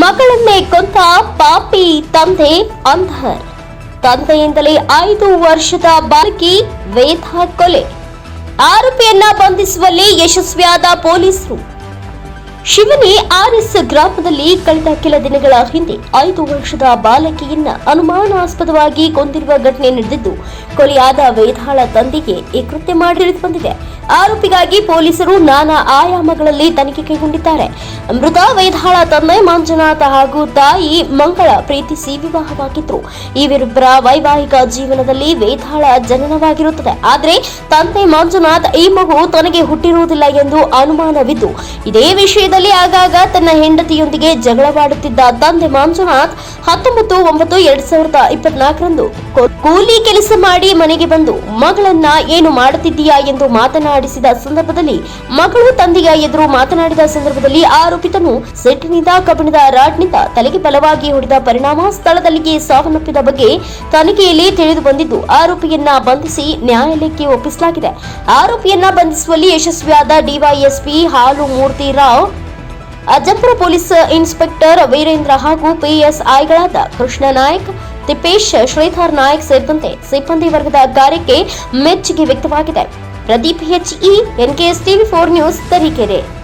ಮಗಳನ್ನೇ ಕೊಂತ ಪಾಪಿ ತಂದೆ ಅಂಧರ್. ತಂದೆಯಿಂದಲೇ ಐದು ವರ್ಷದ ಬಾಲಕಿ ವೇದ ಕೊಲೆ. ಆರೋಪಿಯನ್ನ ಬಂಧಿಸುವಲ್ಲಿ ಯಶಸ್ವಿಯಾದ ಪೊಲೀಸರು. ಶಿವನಿ ಆರ್ಎಸ್ ಗ್ರಾಮದಲ್ಲಿ ಕಳೆದ ಕೆಲ ದಿನಗಳ ಹಿಂದೆ ಐದು ವರ್ಷದ ಬಾಲಕಿಯನ್ನ ಅನುಮಾನಾಸ್ಪದವಾಗಿ ಕೊಂದಿರುವ ಘಟನೆ ನಡೆದಿದ್ದು, ಕೊಲೆಯಾದ ವೇದಾಳ ತಂದೆಗೆ ಈ ಕೃತ್ಯ ಮಾಡಿ ಬಂದಿದೆ ಆರೋಪಿಗಾಗಿ ಪೊಲೀಸರು ನಾನಾ ಆಯಾಮಗಳಲ್ಲಿ ತನಿಖೆ ಕೈಗೊಂಡಿದ್ದಾರೆ. ಮೃತ ವೈದಾಳ ತಂದೆ ಮಂಜುನಾಥ ಹಾಗೂ ತಾಯಿ ಮಂಗಳ ಪ್ರೀತಿಸಿ ವಿವಾಹವಾಗಿದ್ರು ಇವರಿಬ್ಬರ ವಿರುಬ್ಬರ ವೈವಾಹಿಕ ಜೀವನದಲ್ಲಿ ವೇದಾಳ ಜನನವಾಗಿರುತ್ತದೆ. ಆದರೆ ತಂದೆ ಮಂಜುನಾಥ್ ಈ ಮಗು ತನಗೆ ಹುಟ್ಟಿರುವುದಿಲ್ಲ ಎಂದು ಅನುಮಾನವಿದ್ದು, ಇದೇ ವಿಷಯದಲ್ಲಿ ಆಗಾಗ ತನ್ನ ಹೆಂಡತಿಯೊಂದಿಗೆ ಜಗಳವಾಡುತ್ತಿದ್ದ ತಂದೆ ಮಂಜುನಾಥ್ ಹತ್ತೊಂಬತ್ತು ಒಂಬತ್ತು ಎರಡ್ ಸಾವಿರದ ಇಪ್ಪತ್ನಾಲ್ಕರಂದು ಕೂಲಿ ಕೆಲಸ ಮಾಡಿ ಮನೆಗೆ ಬಂದು ಮಗಳನ್ನ ಏನು ಮಾಡುತ್ತಿದ್ದೀಯಾ ಎಂದು ಮಾತನಾಡಿಸಿದ ಸಂದರ್ಭದಲ್ಲಿ ಮಗಳು ತಂದೆಯ ಎದುರು ಮಾತನಾಡಿದ ಸಂದರ್ಭದಲ್ಲಿ ಆರೋಪಿತನು ಸೆಟ್ಟಿನಿಂದ ಕಬ್ಬಿಣದ ರಾಡ್ನಿಂದ ತಲೆಗೆ ಬಲವಾಗಿ ಹೊಡೆದ ಪರಿಣಾಮ ಸ್ಥಳದಲ್ಲಿಯೇ ಸಾವನ್ನಪ್ಪಿದ ಬಗ್ಗೆ ತನಿಖೆಯಲ್ಲಿ ತಿಳಿದು ಬಂದಿದ್ದು, ಆರೋಪಿಯನ್ನ ಬಂಧಿಸಿ ನ್ಯಾಯಾಲಯಕ್ಕೆ ಒಪ್ಪಿಸಲಾಗಿದೆ. ಆರೋಪಿಯನ್ನ ಬಂಧಿಸುವಲ್ಲಿ ಯಶಸ್ವಿಯಾದ DYSP Halu Murthyrao Ajjampura police inspector Veerendra ಹಾಗೂ ಪಿಎಸ್ಐಗಳಾದ ಕೃಷ್ಣ ನಾಯಕ್ ತಿಪ್ಪೇಶ್ ಶ್ರೀಧರ್ ನಾಯಕ್ ಸೇರಿದಂತೆ ಸಿಬ್ಬಂದಿ ವರ್ಗದ ಕಾರ್ಯಕ್ಕೆ ಮೆಚ್ಚುಗೆ ವ್ಯಕ್ತವಾಗಿದೆ. Pradeep H E NKS TV four news Tarikere.